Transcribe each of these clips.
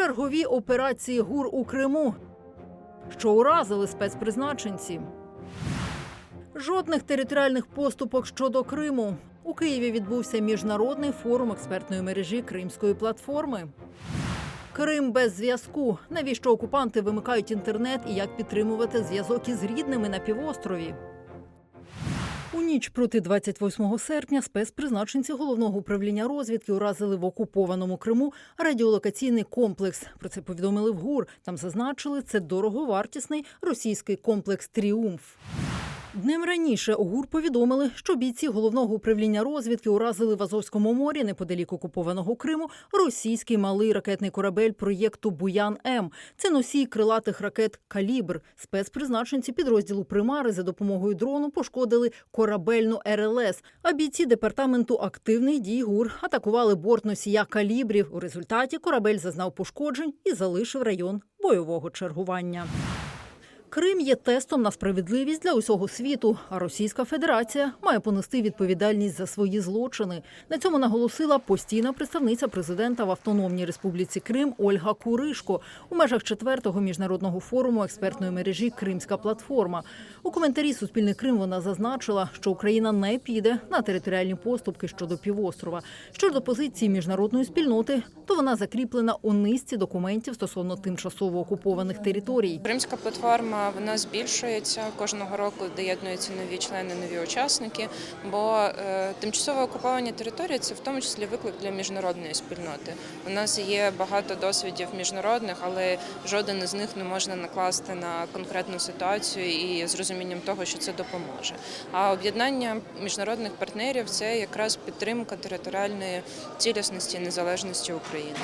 Чергові операції ГУР у Криму, що уразили спецпризначенці. Жодних територіальних поступок щодо Криму. У Києві відбувся міжнародний форум експертної мережі Кримської платформи. Крим без зв'язку. Навіщо окупанти вимикають інтернет і як підтримувати зв'язок із рідними на півострові? У ніч проти 28 серпня спецпризначенці головного управління розвідки уразили в окупованому Криму радіолокаційний комплекс. Про це повідомили в ГУР. Там зазначили, це дороговартісний російський комплекс Тріумф. Днем раніше ОГУР повідомили, що бійці головного управління розвідки уразили в Азовському морі неподалік окупованого Криму російський малий ракетний корабель проєкту Буян М. Це носій крилатих ракет Калібр. Спецпризначенці підрозділу Примари за допомогою дрону пошкодили корабельну РЛС. А бійці департаменту активних дій ГУР атакували борт носія калібрів. У результаті корабель зазнав пошкоджень і залишив район бойового чергування. Крим є тестом на справедливість для усього світу, а Російська Федерація має понести відповідальність за свої злочини. На цьому наголосила постійна представниця президента в Автономній Республіці Крим Ольга Куришко у межах четвертого міжнародного форуму експертної мережі Кримська платформа. У коментарі Суспільний Крим вона зазначила, що Україна не піде на територіальні поступки щодо півострова. Щодо позиції міжнародної спільноти, то вона закріплена у низці документів стосовно тимчасово окупованих територій. Кримська платформа вона збільшується кожного року. Доєднуються нові члени, нові учасники. Бо е, тимчасово окуповані території це в тому числі виклик для міжнародної спільноти. У нас є багато досвідів міжнародних, але жоден із них не можна накласти на конкретну ситуацію і з розумінням того, що це допоможе. А об'єднання міжнародних партнерів це якраз підтримка територіальної цілісності і незалежності України.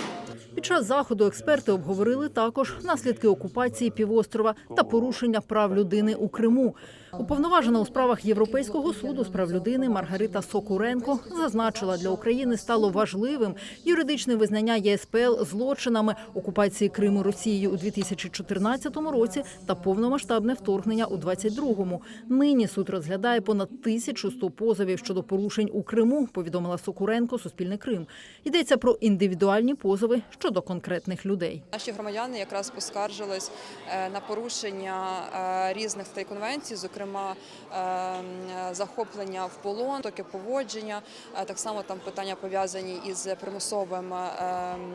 Час заходу експерти обговорили також наслідки окупації півострова та порушення прав людини у Криму. Уповноважена у справах Європейського суду з прав людини Маргарита Сокуренко зазначила, для України стало важливим юридичне визнання ЄСПЛ злочинами окупації Криму Росією у 2014 році та повномасштабне вторгнення у 2022. Нині суд розглядає понад 1100 позовів щодо порушень у Криму. Повідомила Сокуренко Суспільне Крим. Йдеться про індивідуальні позови щодо конкретних людей. Наші громадяни якраз поскаржились е, на порушення е, різних статей конвенцій, зокрема е, захоплення в полон, токи поводження. Так само там питання пов'язані із примусовим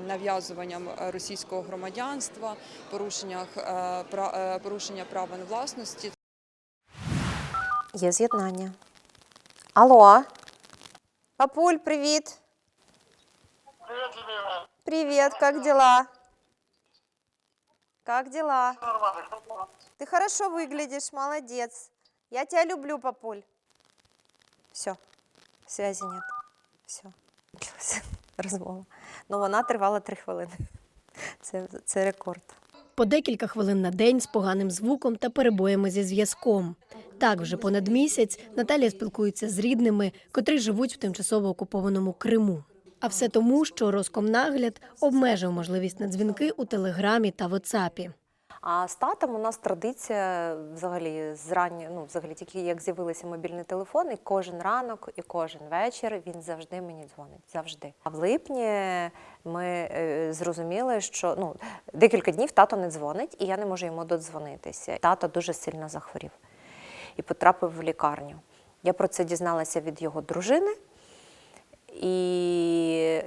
нав'язуванням російського громадянства, порушеннях порушення права на власності. Є з'єднання. Алло. Папуль, привіт. Привет, любимая. Привет, как дела? Как дела? Ты хорошо выглядишь, молодец. Я тебя люблю, папуль. Все, связи нет. Все. Розмова. Ну, вона тривала три хвилини. Це, це рекорд. по декілька хвилин на день з поганим звуком та перебоями зі зв'язком. Так, вже понад місяць Наталія спілкується з рідними, котрі живуть в тимчасово окупованому Криму. А все тому, що Роскомнагляд обмежив можливість на дзвінки у Телеграмі та Ватсапі. А з татом у нас традиція взагалі зрання, ну взагалі тільки як з'явилися мобільний телефон, і кожен ранок, і кожен вечір він завжди мені дзвонить. Завжди. А в липні ми е, зрозуміли, що ну декілька днів тато не дзвонить, і я не можу йому додзвонитися. Тато дуже сильно захворів і потрапив в лікарню. Я про це дізналася від його дружини. І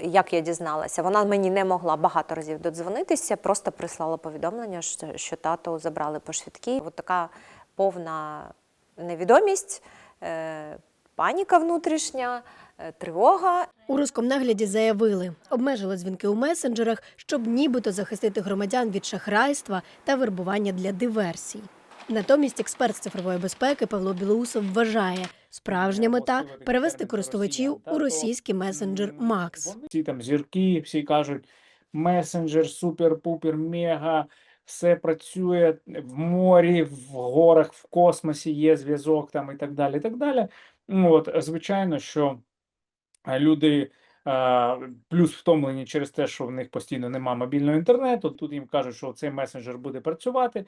як я дізналася, вона мені не могла багато разів додзвонитися, просто прислала повідомлення, що, що тато забрали по швидкій. От така повна невідомість, е, паніка внутрішня, е, тривога. У Роскомнагляді заявили, обмежили дзвінки у месенджерах, щоб нібито захистити громадян від шахрайства та вербування для диверсій. Натомість експерт з цифрової безпеки Павло Білоусов вважає, справжня мета перевести користувачів у російський месенджер Макс. Всі там зірки, всі кажуть, месенджер, супер-пупер, мега, все працює в морі, в горах, в космосі є зв'язок там і так далі. І так далі. Ну, От, звичайно, що е, люди е, плюс втомлені через те, що в них постійно немає мобільного інтернету. Тут їм кажуть, що цей месенджер буде працювати.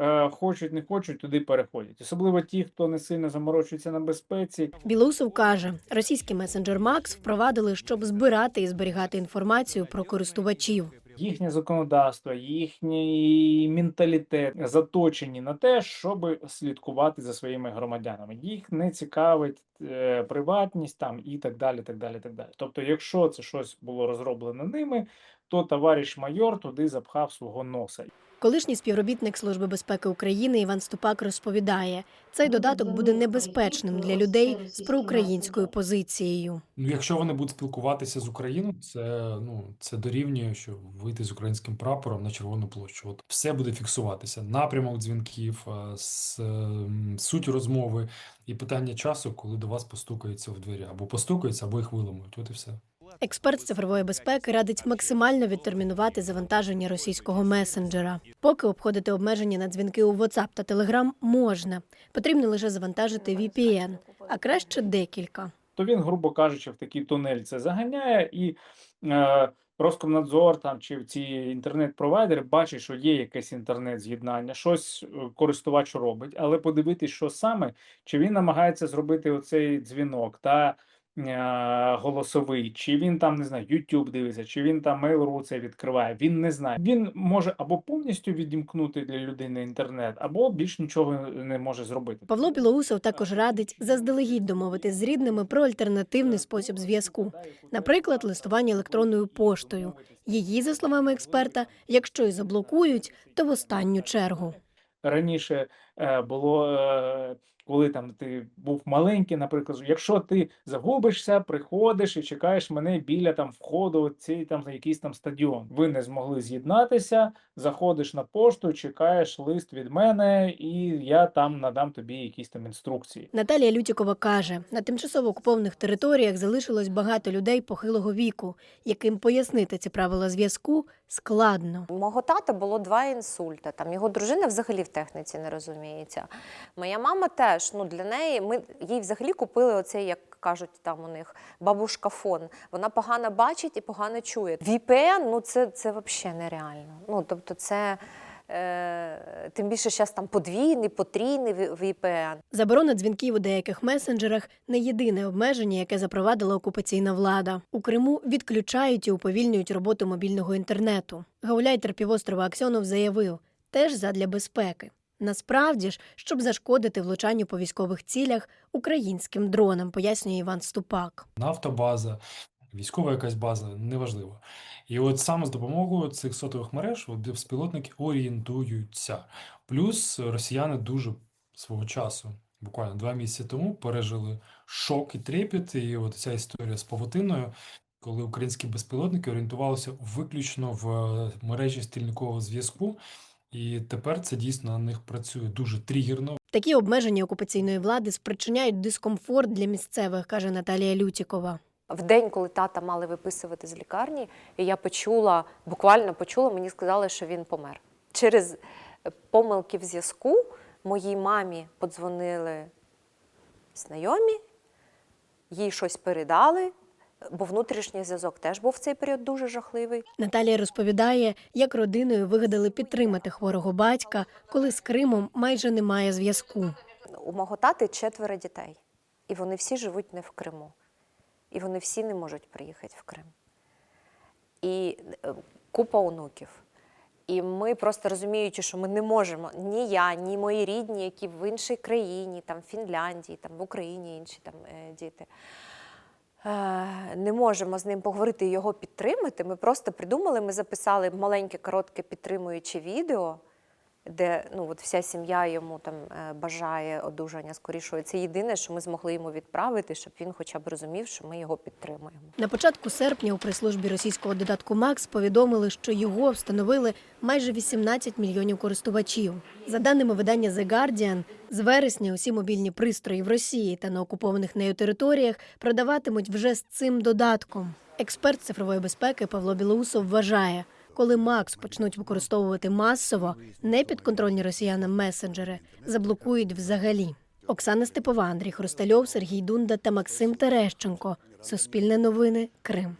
Е, Хочуть, не хочуть, туди переходять. Особливо ті, хто не сильно заморочується на безпеці, Білоусов каже, російський месенджер Макс впровадили, щоб збирати і зберігати інформацію про користувачів. їхнє законодавство, їхній менталітет заточені на те, щоб слідкувати за своїми громадянами. Їх не цікавить приватність там і так далі. Так далі, так далі. Тобто, якщо це щось було розроблено ними, то товариш майор туди запхав свого носа. Колишній співробітник Служби безпеки України Іван Ступак розповідає, цей додаток буде небезпечним для людей з проукраїнською позицією. Ну, якщо вони будуть спілкуватися з Україною, це ну це дорівнює, що вийти з українським прапором на червону площу. От все буде фіксуватися. Напрямок дзвінків, е, ем, суть розмови і питання часу, коли до вас постукаються в двері, або постукаються, або їх виламують. От і все. Експерт з цифрової безпеки радить максимально відтермінувати завантаження російського месенджера. Поки обходити обмеження на дзвінки у WhatsApp та Telegram можна. Потрібно лише завантажити VPN, а краще декілька. то він, грубо кажучи, в такий тунель це заганяє, і е, Роскомнадзор там чи ці інтернет-провайдери бачать, що є якесь інтернет-з'єднання, щось е, користувач робить, але подивитись, що саме, чи він намагається зробити оцей дзвінок та голосовий, чи він там не знаю, YouTube дивиться, чи він там Mail.ru це відкриває. Він не знає. Він може або повністю відімкнути для людини інтернет, або більш нічого не може зробити. Павло Білоусов також радить заздалегідь домовитись з рідними про альтернативний спосіб зв'язку, наприклад, листування електронною поштою. Її, за словами експерта, якщо і заблокують, то в останню чергу. раніше е, було, е, коли там ти був маленький, наприклад, якщо ти загубишся, приходиш і чекаєш мене біля там входу, в цей там якийсь там стадіон. Ви не змогли з'єднатися, заходиш на пошту, чекаєш лист від мене, і я там надам тобі якісь там інструкції. Наталія Лютікова каже, на тимчасово окупованих територіях залишилось багато людей похилого віку, яким пояснити ці правила зв'язку складно. У мого тата було два інсульти. Там його дружина взагалі в техніці не розуміється. Моя мама теж. Ну для неї ми їй взагалі купили оцей, як кажуть, там у них бабушка фон. Вона погано бачить і погано чує. VPN, ну це, це взагалі нереально. Ну тобто, це е, тим більше зараз там подвійний, потрійний VPN. Заборона дзвінків у деяких месенджерах не єдине обмеження, яке запровадила окупаційна влада. У Криму відключають і уповільнюють роботу мобільного інтернету. Гауляйтер півострова Аксьонов заявив, теж задля безпеки. Насправді ж, щоб зашкодити влучанню по військових цілях українським дронам, пояснює Іван Ступак. Нафтобаза, військова якась база, неважливо. І от саме з допомогою цих сотових мереж от безпілотники орієнтуються. Плюс росіяни дуже свого часу, буквально два місяці тому, пережили шок і трепет. І от ця історія з павутиною, коли українські безпілотники орієнтувалися виключно в е, мережі стільникового зв'язку. І тепер це дійсно на них працює дуже тригерно. Такі обмеження окупаційної влади спричиняють дискомфорт для місцевих, каже Наталія Лютікова. В день, коли тата мали виписувати з лікарні, і я почула, буквально почула, мені сказали, що він помер. Через помилки в зв'язку моїй мамі подзвонили знайомі, їй щось передали, бо внутрішній зв'язок теж був в цей період дуже жахливий. Наталія розповідає, як родиною вигадали підтримати хворого батька, коли з Кримом майже немає зв'язку. У мого тати четверо дітей, і вони всі живуть не в Криму. І вони всі не можуть приїхати в Крим. І е, купа онуків. І ми просто розуміючи, що ми не можемо ні я, ні мої рідні, які в іншій країні, там в Фінляндії, там в Україні інші там е, діти. Не можемо з ним поговорити і його підтримати. Ми просто придумали, ми записали маленьке, коротке підтримуюче відео, де ну, от вся сім'я йому там е, бажає одужання скорішого. Це єдине, що ми змогли йому відправити, щоб він хоча б розумів, що ми його підтримуємо. На початку серпня у прес-службі російського додатку Макс повідомили, що його встановили майже 18 мільйонів користувачів. За даними видання The Guardian, з вересня усі мобільні пристрої в Росії та на окупованих нею територіях продаватимуть вже з цим додатком. Експерт цифрової безпеки Павло Білоусов вважає, коли Макс почнуть використовувати масово, непідконтрольні росіянам месенджери заблокують взагалі. Оксана Степова, Андрій Хрустальов, Сергій Дунда та Максим Терещенко. Суспільне новини. Крим.